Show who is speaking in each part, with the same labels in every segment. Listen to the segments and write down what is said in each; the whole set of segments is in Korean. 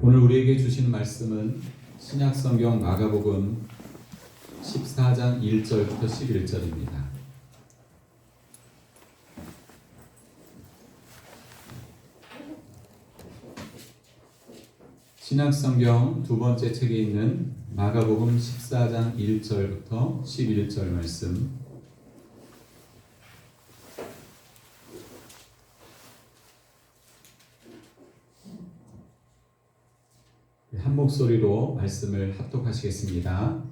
Speaker 1: 오늘 우리에게 주시는 말씀은 신약성경 마가복음 14장 1절부터 11절입니다. 신약성경 두 번째 책에 있는 마가복음 14장 1절부터 11절 말씀 한 목소리로 말씀을 합독하시겠습니다.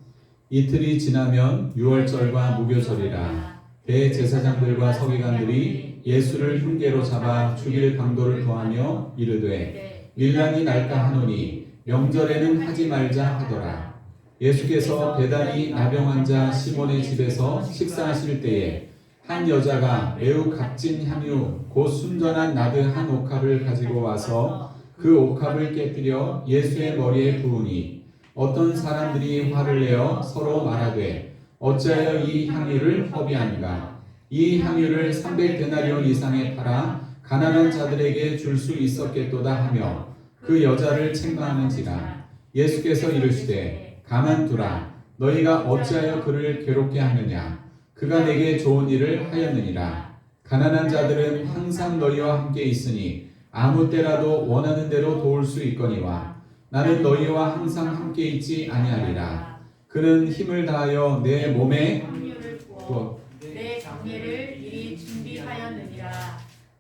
Speaker 1: 이틀이 지나면 유월절과 무교절이라 대제사장들과 서기관들이 예수를 흉계로 잡아 죽일 강도를 더하며 이르되 밀란이 날까 하노니 명절에는 하지 말자 하더라. 예수께서 배단이 나병 환자 시몬의 집에서 식사하실 때에 한 여자가 매우 값진 향유 곧 순전한 나드 한 옥합을 가지고 와서 그 옥합을 깨뜨려 예수의 머리에 부으니 어떤 사람들이 화를 내어 서로 말하되 어찌하여 이 향유를 허비하는가? 이 향유를 300데나리온 이상에 팔아 가난한 자들에게 줄 수 있었겠도다 하며 그 여자를 책망하는지라. 예수께서 이르시되 가만두라. 너희가 어찌하여 그를 괴롭게 하느냐? 그가 내게 좋은 일을 하였느니라. 가난한 자들은 항상 너희와 함께 있으니 아무 때라도 원하는 대로 도울 수 있거니와 나는 너희와 항상 함께 있지 아니하리라. 그는 힘을 다하여 내 몸에
Speaker 2: 내 미리 준비하였느니라.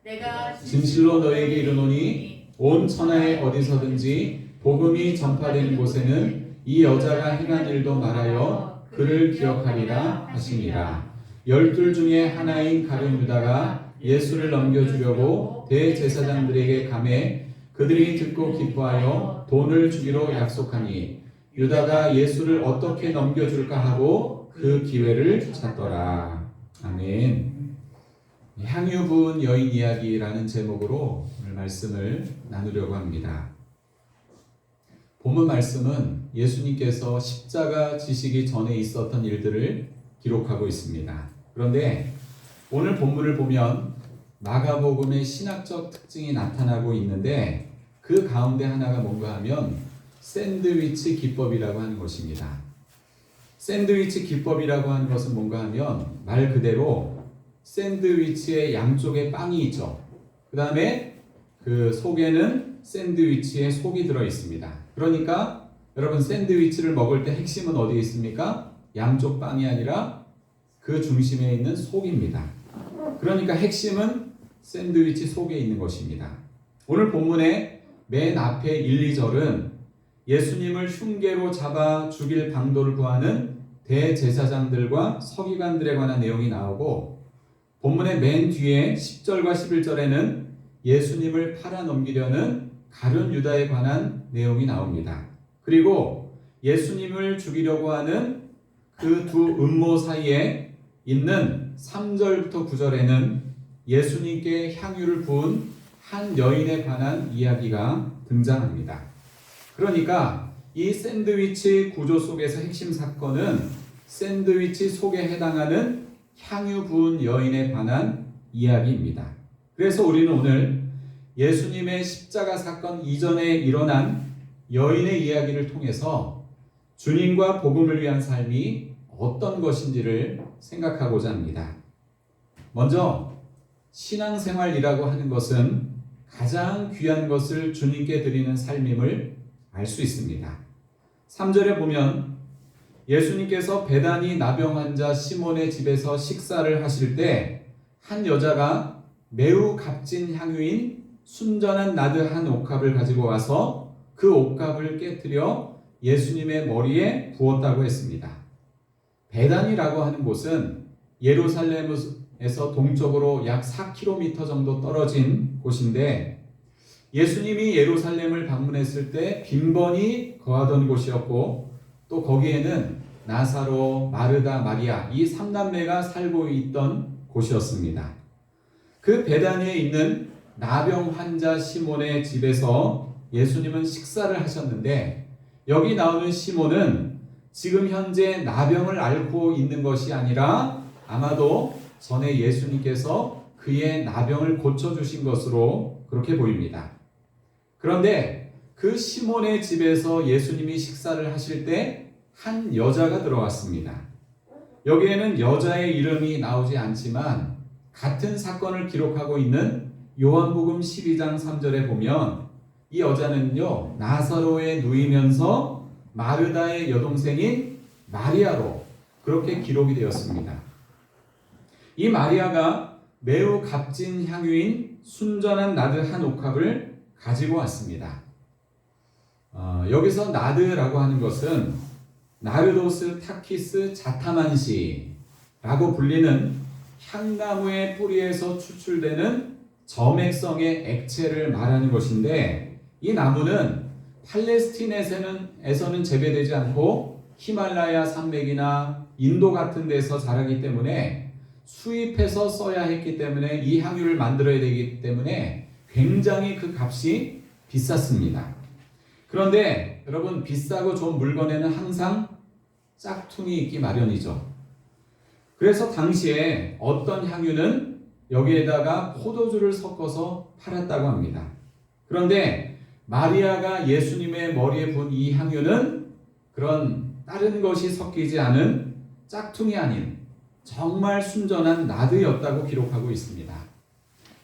Speaker 2: 내가
Speaker 1: 진실로 너희에게 이르노니 온 천하에 어디서든지 복음이 전파되는 곳에는 이 여자가 행한 일도 말하여 그를 기억하리라 하시니라. 열둘 중에 하나인 가룟 유다가 예수를 넘겨주려고 대제사장들에게 감해 그들이 듣고 기뻐하여 돈을 주기로 약속하니 유다가 예수를 어떻게 넘겨줄까 하고 그 기회를 찾더라. 아멘. 향유 부은 여인 이야기라는 제목으로 말씀을 나누려고 합니다. 본문 말씀은 예수님께서 십자가 지시기 전에 있었던 일들을 기록하고 있습니다. 그런데 오늘 본문을 보면 마가복음의 신학적 특징이 나타나고 있는데 그 가운데 하나가 뭔가 하면 샌드위치 기법이라고 하는 것입니다. 샌드위치 기법이라고 하는 것은 뭔가 하면 말 그대로 샌드위치의 양쪽에 빵이 있죠. 그 다음에 그 속에는 샌드위치에 속이 들어 있습니다. 그러니까 여러분 샌드위치를 먹을 때 핵심은 어디에 있습니까? 양쪽 빵이 아니라 그 중심에 있는 속입니다. 그러니까 핵심은 샌드위치 속에 있는 것입니다. 오늘 본문의 맨 앞에 1, 2절은 예수님을 흉계로 잡아 죽일 방도를 구하는 대제사장들과 서기관들에 관한 내용이 나오고 본문의 맨 뒤에 10절과 11절에는 예수님을 팔아 넘기려는 가룟 유다에 관한 내용이 나옵니다. 그리고 예수님을 죽이려고 하는 그 두 음모 사이에 있는 3절부터 9절에는 예수님께 향유를 부은 한 여인에 관한 이야기가 등장합니다. 그러니까 이 샌드위치 구조 속에서 핵심 사건은 샌드위치 속에 해당하는 향유 부은 여인에 관한 이야기입니다. 그래서 우리는 오늘 예수님의 십자가 사건 이전에 일어난 여인의 이야기를 통해서 주님과 복음을 위한 삶이 어떤 것인지를 생각하고자 합니다. 먼저 신앙생활이라고 하는 것은 가장 귀한 것을 주님께 드리는 삶임을 알 수 있습니다. 3절에 보면 예수님께서 배단이 나병 환자 시몬의 집에서 식사를 하실 때 한 여자가 매우 값진 향유인 순전한 나드 한 옥합을 가지고 와서 그 옥합을 깨뜨려 예수님의 머리에 부었다고 했습니다. 배단이라고 하는 곳은 예루살렘 에서 동쪽으로 약 4km 정도 떨어진 곳인데 예수님이 예루살렘을 방문했을 때 빈번히 거하던 곳이었고 또 거기에는 나사로, 마르다, 마리아 이 삼남매가 살고 있던 곳이었습니다. 그 베다니에 있는 나병 환자 시몬의 집에서 예수님은 식사를 하셨는데 여기 나오는 시몬은 지금 현재 나병을 앓고 있는 것이 아니라 아마도 전에 예수님께서 그의 나병을 고쳐주신 것으로 그렇게 보입니다. 그런데 그 시몬의 집에서 예수님이 식사를 하실 때 한 여자가 들어왔습니다. 여기에는 여자의 이름이 나오지 않지만 같은 사건을 기록하고 있는 요한복음 12장 3절에 보면 이 여자는요 나사로에 누이면서 마르다의 여동생인 마리아로 그렇게 기록이 되었습니다. 이 마리아가 매우 값진 향유인 순전한 나드 한 옥합을 가지고 왔습니다. 어, 여기서 나드라고 하는 것은 나르도스 타키스 자타만시라고 불리는 향나무의 뿌리에서 추출되는 점액성의 액체를 말하는 것인데 이 나무는 팔레스틴에서는 에서는 재배되지 않고 히말라야 산맥이나 인도 같은 데서 자라기 때문에 수입해서 써야 했기 때문에 이 향유를 만들어야 되기 때문에 굉장히 그 값이 비쌌습니다. 그런데 여러분 비싸고 좋은 물건에는 항상 짝퉁이 있기 마련이죠. 그래서 당시에 어떤 향유는 여기에다가 포도주를 섞어서 팔았다고 합니다. 그런데 마리아가 예수님의 머리에 분 이 향유는 그런 다른 것이 섞이지 않은 짝퉁이 아닌 정말 순전한 나드였다고 기록하고 있습니다.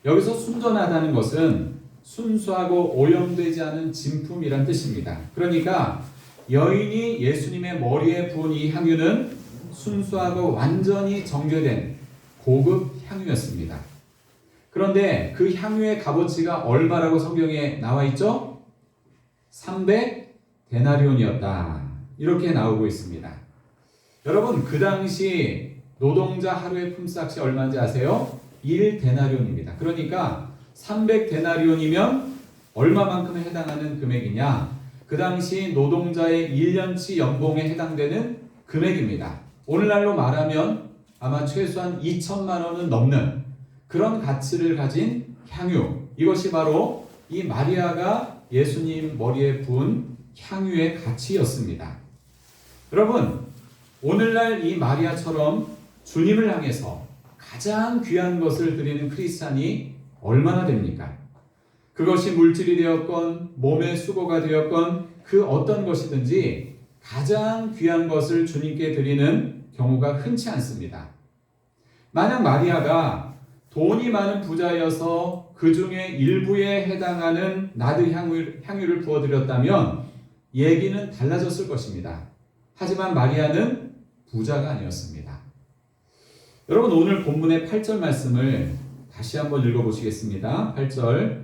Speaker 1: 여기서 순전하다는 것은 순수하고 오염되지 않은 진품이란 뜻입니다. 그러니까 여인이 예수님의 머리에 부은 이 향유는 순수하고 완전히 정제된 고급 향유였습니다. 그런데 그 향유의 값어치가 얼마라고 성경에 나와 있죠? 300 데나리온이었다. 이렇게 나오고 있습니다. 여러분 그 당시 노동자 하루의 품삯이 얼마인지 아세요? 1 데나리온입니다. 그러니까 300 데나리온이면 얼마만큼에 해당하는 금액이냐? 그 당시 노동자의 1년치 연봉에 해당되는 금액입니다. 오늘날로 말하면 아마 최소한 2천만 원은 넘는 그런 가치를 가진 향유. 이것이 바로 이 마리아가 예수님 머리에 부은 향유의 가치였습니다. 여러분, 오늘날 이 마리아처럼 주님을 향해서 가장 귀한 것을 드리는 크리스찬이 얼마나 됩니까? 그것이 물질이 되었건 몸의 수고가 되었건 그 어떤 것이든지 가장 귀한 것을 주님께 드리는 경우가 흔치 않습니다. 만약 마리아가 돈이 많은 부자여서 그 중에 일부에 해당하는 나드 향유, 향유를 부어드렸다면 얘기는 달라졌을 것입니다. 하지만 마리아는 부자가 아니었습니다. 여러분 오늘 본문의 8절 말씀을 다시 한번 읽어보시겠습니다. 8절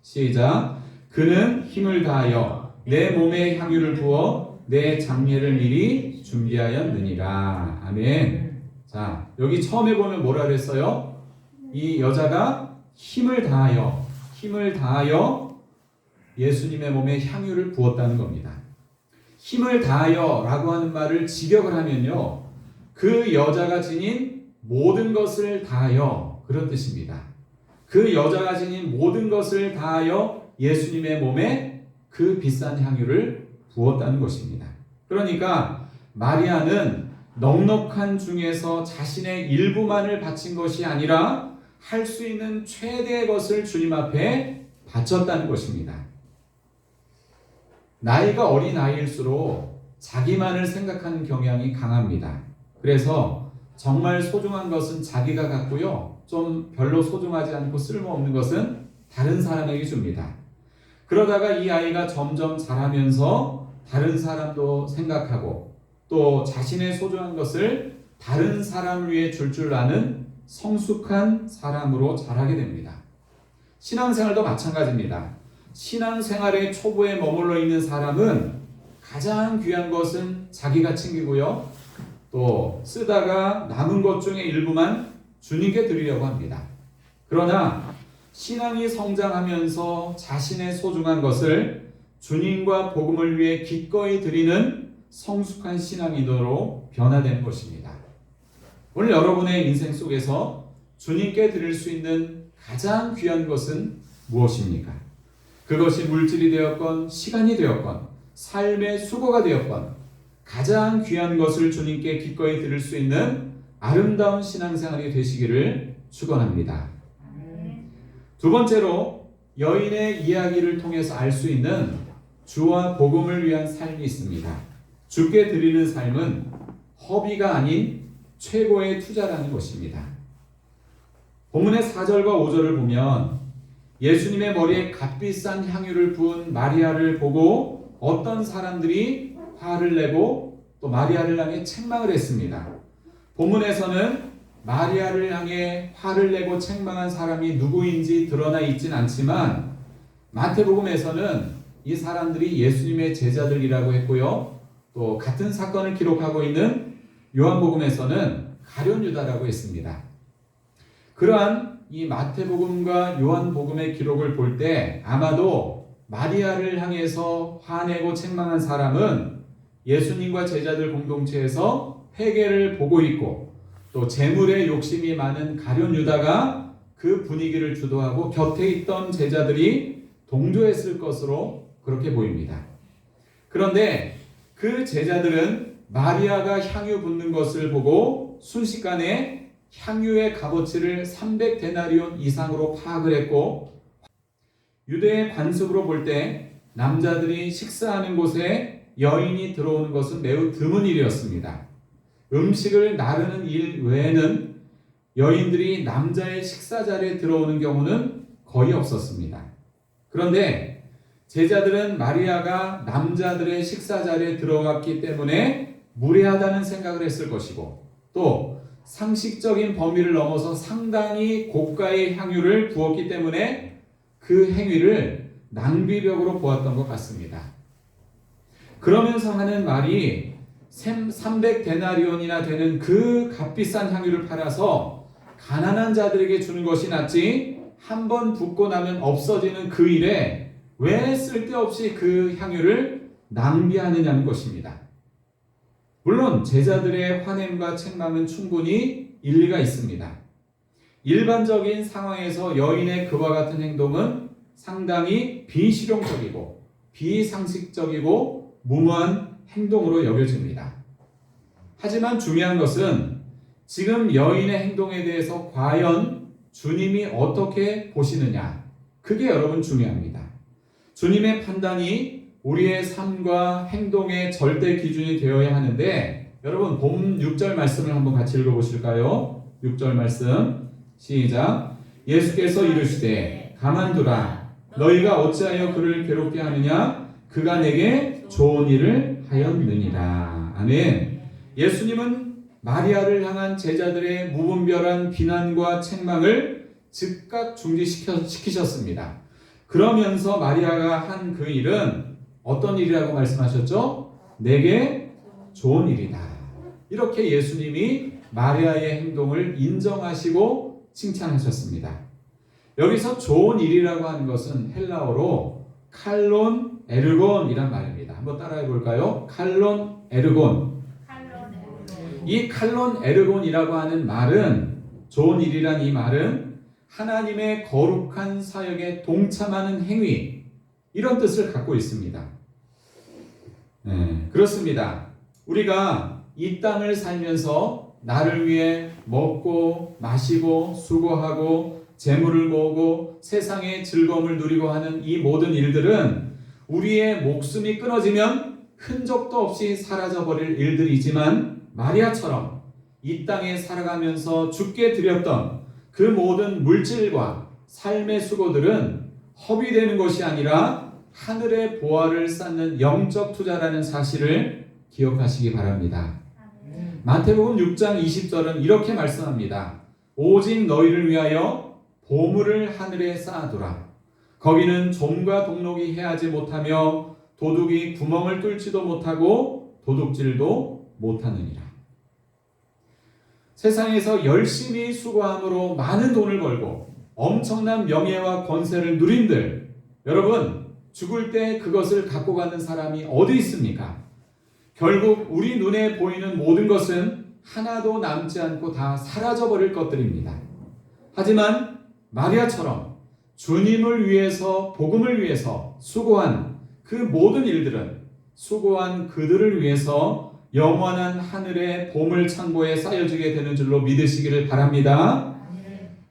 Speaker 1: 시작 그는 힘을 다하여 내 몸에 향유를 부어 내 장례를 미리 준비하였느니라. 아멘. 자, 여기 처음에 보면 뭐라 그랬어요? 이 여자가 힘을 다하여 힘을 다하여 예수님의 몸에 향유를 부었다는 겁니다. 힘을 다하여라고 하는 말을 직역을 하면요. 그 여자가 지닌 모든 것을 다하여 그런 뜻입니다. 그 여자가 지닌 모든 것을 다하여 예수님의 몸에 그 비싼 향유를 부었다는 것입니다. 그러니까 마리아는 넉넉한 중에서 자신의 일부만을 바친 것이 아니라 할 수 있는 최대의 것을 주님 앞에 바쳤다는 것입니다. 나이가 어린 아이일수록 자기만을 생각하는 경향이 강합니다. 그래서 정말 소중한 것은 자기가 갖고요. 좀 별로 소중하지 않고 쓸모없는 것은 다른 사람에게 줍니다. 그러다가 이 아이가 점점 자라면서 다른 사람도 생각하고 또 자신의 소중한 것을 다른 사람을 위해 줄 줄 아는 성숙한 사람으로 자라게 됩니다. 신앙생활도 마찬가지입니다. 신앙생활의 초보에 머물러 있는 사람은 가장 귀한 것은 자기가 챙기고요. 또 쓰다가 남은 것 중에 일부만 주님께 드리려고 합니다. 그러나 신앙이 성장하면서 자신의 소중한 것을 주님과 복음을 위해 기꺼이 드리는 성숙한 신앙인으로 변화되는 것입니다. 오늘 여러분의 인생 속에서 주님께 드릴 수 있는 가장 귀한 것은 무엇입니까? 그것이 물질이 되었건 시간이 되었건 삶의 수고가 되었건 가장 귀한 것을 주님께 기꺼이 드릴 수 있는 아름다운 신앙생활이 되시기를 축원합니다. 두 번째로 여인의 이야기를 통해서 알 수 있는 주와 복음을 위한 삶이 있습니다. 주께 드리는 삶은 허비가 아닌 최고의 투자라는 것입니다. 본문의 4절과 5절을 보면 예수님의 머리에 값비싼 향유를 부은 마리아를 보고 어떤 사람들이 화를 내고 또 마리아를 향해 책망을 했습니다. 본문에서는 마리아를 향해 화를 내고 책망한 사람이 누구인지 드러나 있진 않지만 마태복음에서는 이 사람들이 예수님의 제자들이라고 했고요. 또 같은 사건을 기록하고 있는 요한복음에서는 가룟 유다라고 했습니다. 그러한 이 마태복음과 요한복음의 기록을 볼 때 아마도 마리아를 향해서 화내고 책망한 사람은 예수님과 제자들 공동체에서 회개를 보고 있고 또 재물에 욕심이 많은 가룟 유다가 그 분위기를 주도하고 곁에 있던 제자들이 동조했을 것으로 그렇게 보입니다. 그런데 그 제자들은 마리아가 향유 붓는 것을 보고 순식간에 향유의 값어치를 300데나리온 이상으로 파악을 했고 유대의 관습으로 볼 때 남자들이 식사하는 곳에 여인이 들어오는 것은 매우 드문 일이었습니다. 음식을 나르는 일 외에는 여인들이 남자의 식사 자리에 들어오는 경우는 거의 없었습니다. 그런데 제자들은 마리아가 남자들의 식사 자리에 들어갔기 때문에 무례하다는 생각을 했을 것이고 또 상식적인 범위를 넘어서 상당히 고가의 향유를 부었기 때문에 그 행위를 낭비력으로 보았던 것 같습니다. 그러면서 하는 말이 300데나리온이나 되는 그 값비싼 향유를 팔아서 가난한 자들에게 주는 것이 낫지 한 번 붓고 나면 없어지는 그 일에 왜 쓸데없이 그 향유를 낭비하느냐는 것입니다. 물론 제자들의 화냄과 책망은 충분히 일리가 있습니다. 일반적인 상황에서 여인의 그와 같은 행동은 상당히 비실용적이고 비상식적이고 무모한 행동으로 여겨집니다. 하지만 중요한 것은 지금 여인의 행동에 대해서 과연 주님이 어떻게 보시느냐. 그게 여러분 중요합니다. 주님의 판단이 우리의 삶과 행동의 절대 기준이 되어야 하는데 여러분 봄 6절 말씀을 한번 같이 읽어 보실까요? 6절 말씀 시작 예수께서 이르시되 가만두라 너희가 어찌하여 그를 괴롭게 하느냐 그가 내게 좋은 일을 하였느니라 아멘 예수님은 마리아를 향한 제자들의 무분별한 비난과 책망을 즉각 중지시키셨습니다 그러면서 마리아가 한 그 일은 어떤 일이라고 말씀하셨죠? 내게 좋은 일이다. 이렇게 예수님이 마리아의 행동을 인정하시고 칭찬하셨습니다. 여기서 좋은 일이라고 하는 것은 헬라어로 칼론 에르곤이란 말입니다. 한번 따라해 볼까요? 칼론 에르곤. 이 칼론 에르곤이라고 하는 말은 좋은 일이란 이 말은 하나님의 거룩한 사역에 동참하는 행위 이런 뜻을 갖고 있습니다. 네, 그렇습니다. 우리가 이 땅을 살면서 나를 위해 먹고 마시고 수고하고 재물을 모으고 세상의 즐거움을 누리고 하는 이 모든 일들은 우리의 목숨이 끊어지면 흔적도 없이 사라져 버릴 일들이지만 마리아처럼 이 땅에 살아가면서 죽게 드렸던 그 모든 물질과 삶의 수고들은 허비되는 것이 아니라 하늘의 보화를 쌓는 영적 투자라는 사실을 기억하시기 바랍니다. 마태복음 6장 20절은 이렇게 말씀합니다. 오직 너희를 위하여 보물을 하늘에 쌓아두라. 거기는 좀과 동록이 해하지 못하며 도둑이 구멍을 뚫지도 못하고 도둑질도 못하느니라. 세상에서 열심히 수고함으로 많은 돈을 벌고 엄청난 명예와 권세를 누린들 여러분 죽을 때 그것을 갖고 가는 사람이 어디 있습니까? 결국 우리 눈에 보이는 모든 것은 하나도 남지 않고 다 사라져 버릴 것들입니다. 하지만 마리아처럼 주님을 위해서 복음을 위해서 수고한 그 모든 일들은 수고한 그들을 위해서 영원한 하늘의 보물 창고에 쌓여지게 되는 줄로 믿으시기를 바랍니다.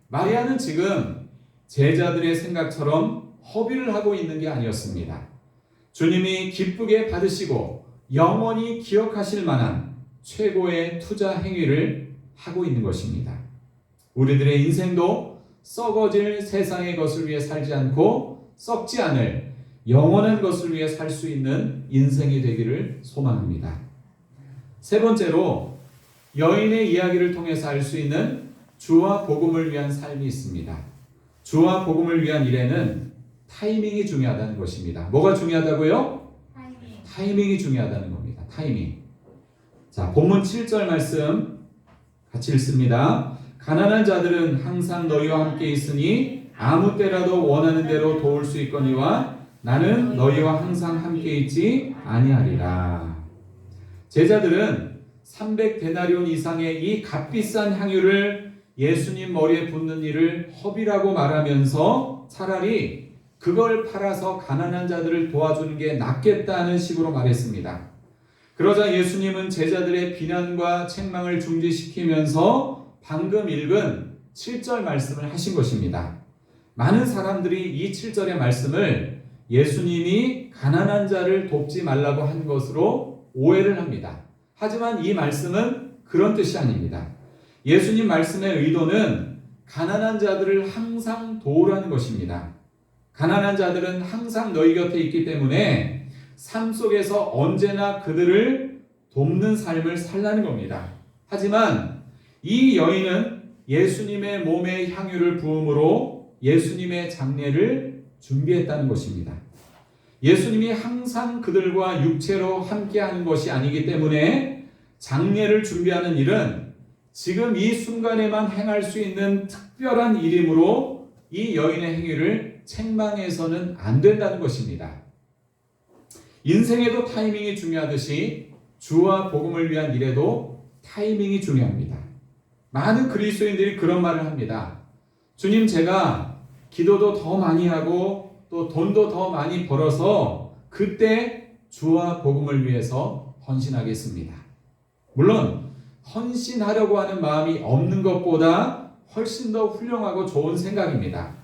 Speaker 1: 마리아는 지금 제자들의 생각처럼 허비를 하고 있는 게 아니었습니다. 주님이 기쁘게 받으시고 영원히 기억하실 만한 최고의 투자 행위를 하고 있는 것입니다. 우리들의 인생도 썩어질 세상의 것을 위해 살지 않고 썩지 않을 영원한 것을 위해 살 수 있는 인생이 되기를 소망합니다. 세 번째로 여인의 이야기를 통해서 알 수 있는 주와 복음을 위한 삶이 있습니다. 주와 복음을 위한 일에는 타이밍이 중요하다는 것입니다. 뭐가 중요하다고요?
Speaker 2: 타이밍.
Speaker 1: 타이밍이 중요하다는 겁니다. 타이밍. 자, 본문 7절 말씀 같이 읽습니다. 가난한 자들은 항상 너희와 함께 있으니 아무 때라도 원하는 대로 도울 수 있거니와 나는 너희와 항상 함께 있지 아니하리라. 제자들은 300데나리온 이상의 이 값비싼 향유를 예수님 머리에 붓는 일을 허비라고 말하면서 차라리 그걸 팔아서 가난한 자들을 도와주는 게 낫겠다는 식으로 말했습니다. 그러자 예수님은 제자들의 비난과 책망을 중지시키면서 방금 읽은 7절 말씀을 하신 것입니다. 많은 사람들이 이 7절의 말씀을 예수님이 가난한 자를 돕지 말라고 한 것으로 오해를 합니다. 하지만 이 말씀은 그런 뜻이 아닙니다. 예수님 말씀의 의도는 가난한 자들을 항상 도우라는 것입니다. 가난한 자들은 항상 너희 곁에 있기 때문에 삶 속에서 언제나 그들을 돕는 삶을 살라는 겁니다. 하지만 이 여인은 예수님의 몸에 향유를 부음으로 예수님의 장례를 준비했다는 것입니다. 예수님이 항상 그들과 육체로 함께하는 것이 아니기 때문에 장례를 준비하는 일은 지금 이 순간에만 행할 수 있는 특별한 일이므로 이 여인의 행위를 책망해서는 안 된다는 것입니다. 인생에도 타이밍이 중요하듯이 주와 복음을 위한 일에도 타이밍이 중요합니다. 많은 그리스도인들이 그런 말을 합니다. 주님, 제가 기도도 더 많이 하고 또 돈도 더 많이 벌어서 그때 주와 복음을 위해서 헌신하겠습니다. 물론 헌신하려고 하는 마음이 없는 것보다 훨씬 더 훌륭하고 좋은 생각입니다.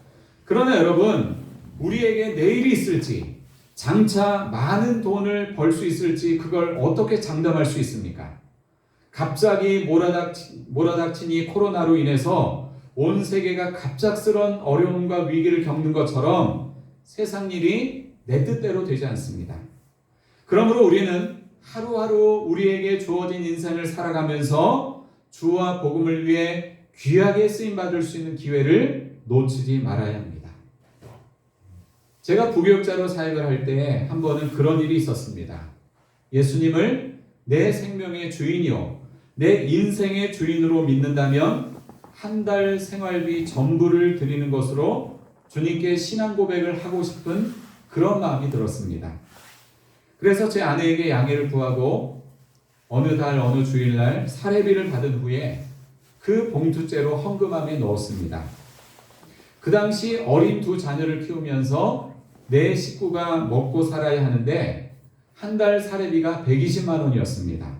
Speaker 1: 그러나 여러분, 우리에게 내일이 있을지, 장차 많은 돈을 벌 수 있을지 그걸 어떻게 장담할 수 있습니까? 갑자기 몰아닥치, 몰아닥치니 코로나로 인해서 온 세계가 갑작스런 어려움과 위기를 겪는 것처럼 세상 일이 내 뜻대로 되지 않습니다. 그러므로 우리는 하루하루 우리에게 주어진 인생을 살아가면서 주와 복음을 위해 귀하게 쓰임 받을 수 있는 기회를 놓치지 말아야 합니다. 제가 부교육자로 사역을 할 때 한 번은 그런 일이 있었습니다. 예수님을 내 생명의 주인이요, 내 인생의 주인으로 믿는다면 한 달 생활비 전부를 드리는 것으로 주님께 신앙 고백을 하고 싶은 그런 마음이 들었습니다. 그래서 제 아내에게 양해를 구하고 어느 달 어느 주일날 사례비를 받은 후에 그 봉투째로 헌금함에 넣었습니다. 그 당시 어린 두 자녀를 키우면서 내 식구가 먹고 살아야 하는데 한 달 사례비가 120만 원이었습니다.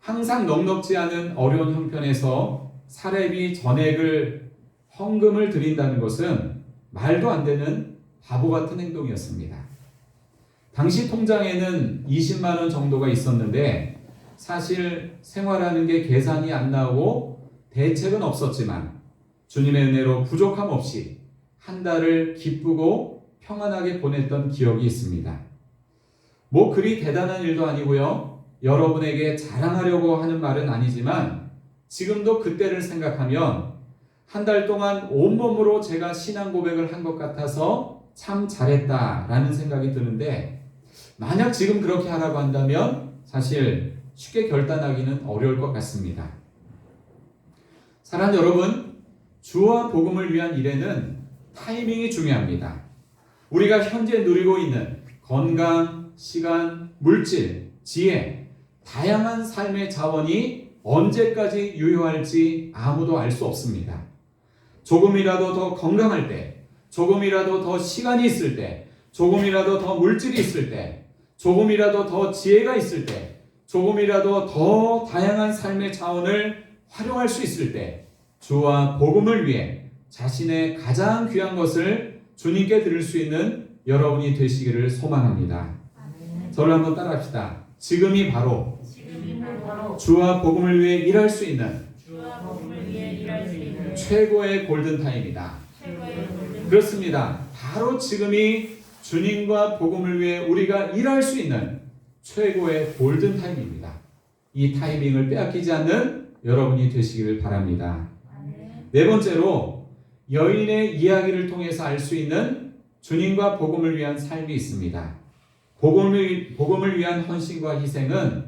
Speaker 1: 항상 넉넉지 않은 어려운 형편에서 사례비 전액을 헌금을 드린다는 것은 말도 안 되는 바보 같은 행동이었습니다. 당시 통장에는 20만 원 정도가 있었는데 사실 생활하는 게 계산이 안 나오고 대책은 없었지만 주님의 은혜로 부족함 없이 한 달을 기쁘고 평안하게 보냈던 기억이 있습니다. 뭐 그리 대단한 일도 아니고요. 여러분에게 자랑하려고 하는 말은 아니지만 지금도 그때를 생각하면 한 달 동안 온몸으로 제가 신앙 고백을 한 것 같아서 참 잘했다라는 생각이 드는데 만약 지금 그렇게 하라고 한다면 사실 쉽게 결단하기는 어려울 것 같습니다. 사랑하는 여러분, 주와 복음을 위한 일에는 타이밍이 중요합니다. 우리가 현재 누리고 있는 건강, 시간, 물질, 지혜, 다양한 삶의 자원이 언제까지 유효할지 아무도 알 수 없습니다. 조금이라도 더 건강할 때, 조금이라도 더 시간이 있을 때, 조금이라도 더 물질이 있을 때, 조금이라도 더 지혜가 있을 때, 조금이라도 더 다양한 삶의 자원을 활용할 수 있을 때, 주와 복음을 위해 자신의 가장 귀한 것을 주님께 드릴 수 있는 여러분이 되시기를 소망합니다. 저를 한번 따라 합시다. 지금이 바로 주와 복음을 위해 일할 수 있는 최고의 골든 타임이다.
Speaker 2: 최고의 골든
Speaker 1: 그렇습니다. 바로 지금이 주님과 복음을 위해 우리가 일할 수 있는 최고의 골든 타임입니다. 이 타이밍을 빼앗기지 않는 여러분이 되시기를 바랍니다. 네 번째로 여인의 이야기를 통해서 알 수 있는 주님과 복음을 위한 삶이 있습니다. 복음을, 복음을 위한 헌신과 희생은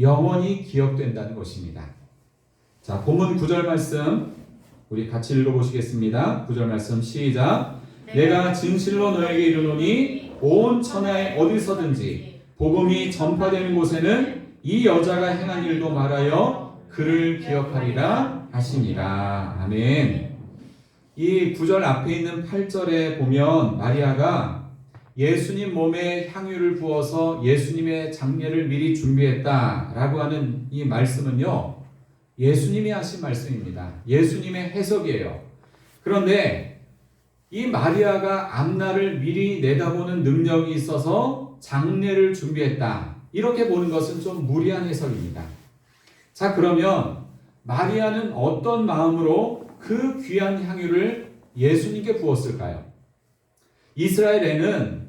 Speaker 1: 영원히 기억된다는 것입니다. 자, 본문 9절 말씀 우리 같이 읽어보시겠습니다. 9절 말씀 시작. 내가 진실로 너에게 이르노니 온 천하에 어디서든지 복음이 전파되는 곳에는 이 여자가 행한 일도 말하여 그를 기억하리라 하시니라. 아멘. 이 9절 앞에 있는 8절에 보면 마리아가 예수님 몸에 향유를 부어서 예수님의 장례를 미리 준비했다라고 하는 이 말씀은요. 예수님이 하신 말씀입니다. 예수님의 해석이에요. 그런데 이 마리아가 앞날을 미리 내다보는 능력이 있어서 장례를 준비했다. 이렇게 보는 것은 좀 무리한 해석입니다. 자, 그러면 마리아는 어떤 마음으로 그 귀한 향유를 예수님께 부었을까요? 이스라엘에는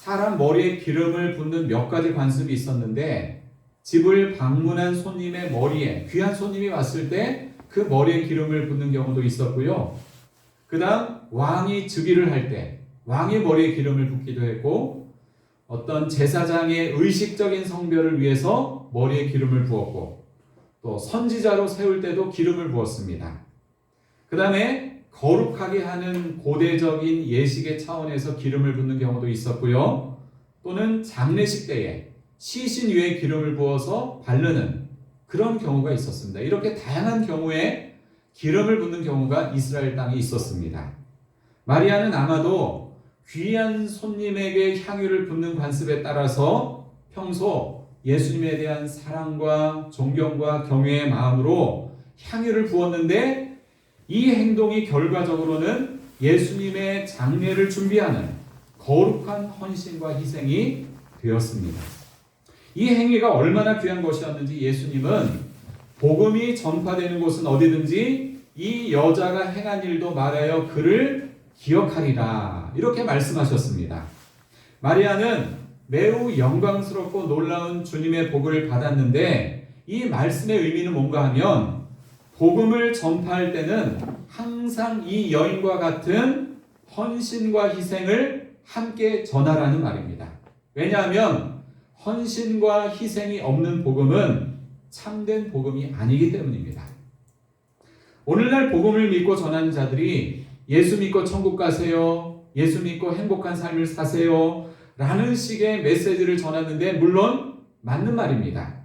Speaker 1: 사람 머리에 기름을 붓는 몇 가지 관습이 있었는데 집을 방문한 손님의 머리에 귀한 손님이 왔을 때 그 머리에 기름을 붓는 경우도 있었고요. 그다음 왕이 즉위를 할 때 왕의 머리에 기름을 붓기도 했고 어떤 제사장의 의식적인 성별을 위해서 머리에 기름을 부었고 또 선지자로 세울 때도 기름을 부었습니다. 그 다음에 거룩하게 하는 고대적인 예식의 차원에서 기름을 붓는 경우도 있었고요. 또는 장례식 때에 시신 위에 기름을 부어서 바르는 그런 경우가 있었습니다. 이렇게 다양한 경우에 기름을 붓는 경우가 이스라엘 땅에 있었습니다. 마리아는 아마도 귀한 손님에게 향유를 붓는 관습에 따라서 평소 예수님에 대한 사랑과 존경과 경외의 마음으로 향유를 부었는데 이 행동이 결과적으로는 예수님의 장례를 준비하는 거룩한 헌신과 희생이 되었습니다. 이 행위가 얼마나 귀한 것이었는지 예수님은 복음이 전파되는 곳은 어디든지 이 여자가 행한 일도 말하여 그를 기억하리라. 이렇게 말씀하셨습니다. 마리아는 매우 영광스럽고 놀라운 주님의 복을 받았는데 이 말씀의 의미는 뭔가 하면 복음을 전파할 때는 항상 이 여인과 같은 헌신과 희생을 함께 전하라는 말입니다. 왜냐하면 헌신과 희생이 없는 복음은 참된 복음이 아니기 때문입니다. 오늘날 복음을 믿고 전하는 자들이 예수 믿고 천국 가세요. 예수 믿고 행복한 삶을 사세요. 라는 식의 메시지를 전하는데 물론 맞는 말입니다.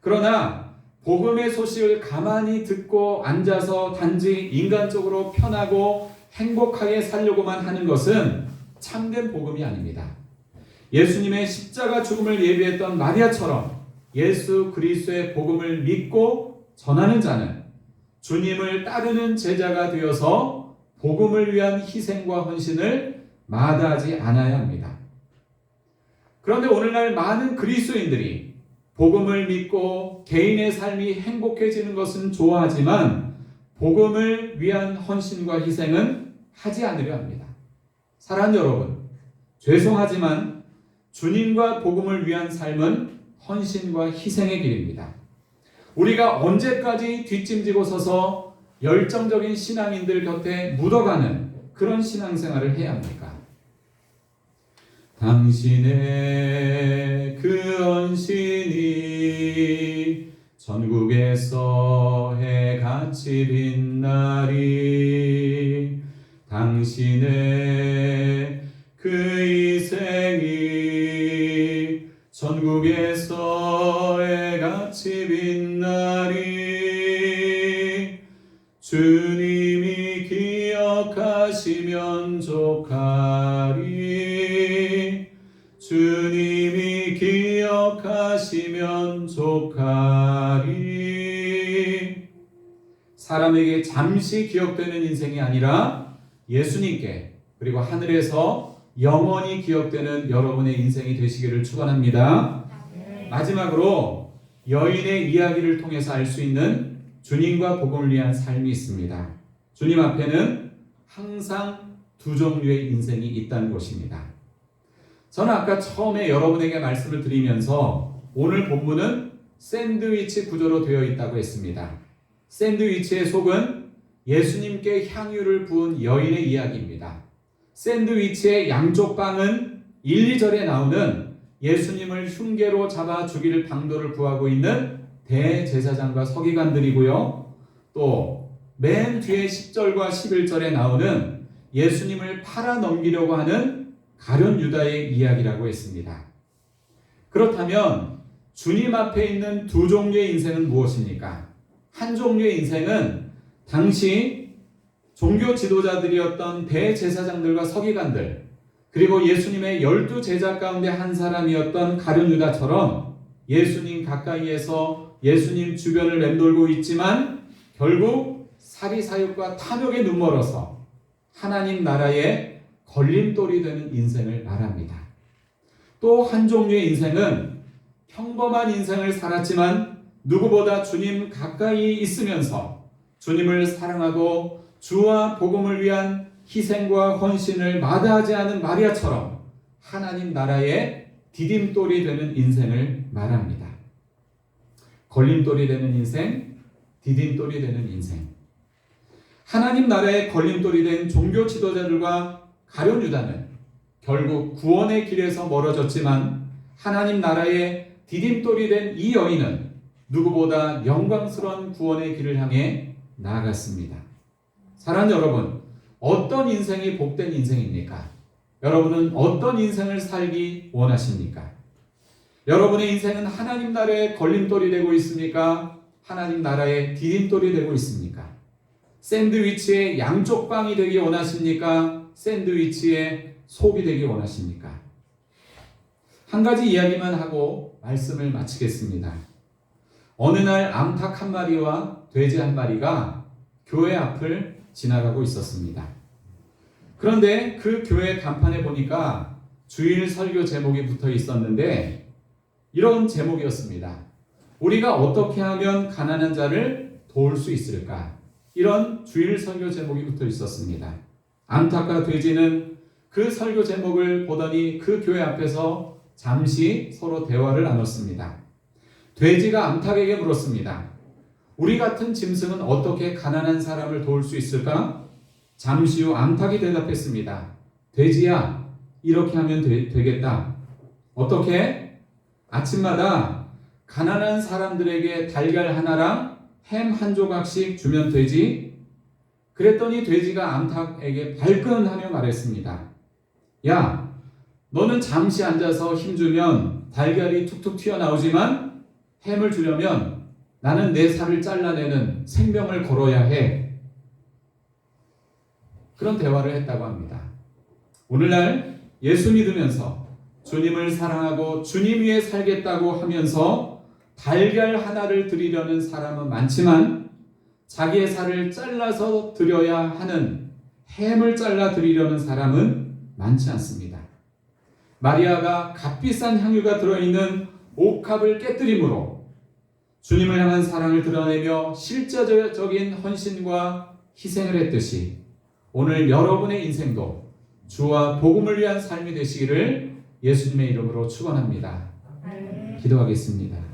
Speaker 1: 그러나 복음의 소식을 가만히 듣고 앉아서 단지 인간적으로 편하고 행복하게 살려고만 하는 것은 참된 복음이 아닙니다. 예수님의 십자가 죽음을 예비했던 마리아처럼 예수 그리스도의 복음을 믿고 전하는 자는 주님을 따르는 제자가 되어서 복음을 위한 희생과 헌신을 마다하지 않아야 합니다. 그런데 오늘날 많은 그리스도인들이 복음을 믿고 개인의 삶이 행복해지는 것은 좋아하지만 복음을 위한 헌신과 희생은 하지 않으려 합니다. 사랑 여러분, 죄송하지만 주님과 복음을 위한 삶은 헌신과 희생의 길입니다. 우리가 언제까지 뒷짐지고 서서 열정적인 신앙인들 곁에 묻어가는 그런 신앙생활을 해야 합니까? 당신의 그 헌신이 전국에서 해같이 빛나리. 당신의 그 희생이 전국에서 해같이 빛나리 기억하시면 족하리 사람에게 잠시 기억되는 인생이 아니라 예수님께 그리고 하늘에서 영원히 기억되는 여러분의 인생이 되시기를 축원합니다. 마지막으로 여인의 이야기를 통해서 알 수 있는 주님과 복음을 위한 삶이 있습니다. 주님 앞에는 항상 두 종류의 인생이 있다는 것입니다. 저는 아까 처음에 여러분에게 말씀을 드리면서 오늘 본문은 샌드위치 구조로 되어 있다고 했습니다. 샌드위치의 속은 예수님께 향유를 부은 여인의 이야기입니다. 샌드위치의 양쪽 방은 1, 2절에 나오는 예수님을 흉계로 잡아 죽일 방도를 구하고 있는 대제사장과 서기관들이고요. 또 맨 뒤에 10절과 11절에 나오는 예수님을 팔아 넘기려고 하는 가련 유다의 이야기라고 했습니다. 그렇다면 주님 앞에 있는 두 종류의 인생은 무엇입니까? 한 종류의 인생은 당시 종교 지도자들이었던 대제사장들과 서기관들 그리고 예수님의 열두 제자 가운데 한 사람이었던 가룟 유다처럼 예수님 가까이에서 예수님 주변을 맴돌고 있지만 결국 사리사욕과 탐욕에 눈멀어서 하나님 나라의 걸림돌이 되는 인생을 말합니다. 또 한 종류의 인생은 평범한 인생을 살았지만 누구보다 주님 가까이 있으면서 주님을 사랑하고 주와 복음을 위한 희생과 헌신을 마다하지 않은 마리아처럼 하나님 나라의 디딤돌이 되는 인생을 말합니다. 걸림돌이 되는 인생, 디딤돌이 되는 인생. 하나님 나라의 걸림돌이 된 종교 지도자들과 가룟 유다는 결국 구원의 길에서 멀어졌지만 하나님 나라의 디딤돌이 된 이 여인은 누구보다 영광스러운 구원의 길을 향해 나아갔습니다. 사랑하는 여러분, 어떤 인생이 복된 인생입니까? 여러분은 어떤 인생을 살기 원하십니까? 여러분의 인생은 하나님 나라의 걸림돌이 되고 있습니까? 하나님 나라의 디딤돌이 되고 있습니까? 샌드위치의 양쪽 방이 되기 원하십니까? 샌드위치의 속이 되기 원하십니까? 한 가지 이야기만 하고 말씀을 마치겠습니다. 어느 날 암탉 한 마리와 돼지 한 마리가 교회 앞을 지나가고 있었습니다. 그런데 그 교회 간판에 보니까 주일 설교 제목이 붙어 있었는데 이런 제목이었습니다. 우리가 어떻게 하면 가난한 자를 도울 수 있을까? 이런 주일 설교 제목이 붙어 있었습니다. 암탉과 돼지는 그 설교 제목을 보더니 그 교회 앞에서 잠시 서로 대화를 나눴습니다. 돼지가 암탉에게 물었습니다. 우리 같은 짐승은 어떻게 가난한 사람을 도울 수 있을까? 잠시 후 암탉이 대답했습니다. 돼지야, 이렇게 하면 되, 되겠다. 어떻게? 아침마다 가난한 사람들에게 달걀 하나랑 햄 한 조각씩 주면 되지? 그랬더니 돼지가 암탉에게 발끈하며 말했습니다. 야, 너는 잠시 앉아서 힘주면 달걀이 툭툭 튀어나오지만 햄을 주려면 나는 내 살을 잘라내는 생명을 걸어야 해. 그런 대화를 했다고 합니다. 오늘날 예수 믿으면서 주님을 사랑하고 주님 위에 살겠다고 하면서 달걀 하나를 드리려는 사람은 많지만 자기의 살을 잘라서 드려야 하는 햄을 잘라 드리려는 사람은 많지 않습니다. 마리아가 값비싼 향유가 들어있는 옥합을 깨뜨림으로 주님을 향한 사랑을 드러내며 실제적인 헌신과 희생을 했듯이 오늘 여러분의 인생도 주와 복음을 위한 삶이 되시기를 예수님의 이름으로 축원합니다. 기도하겠습니다.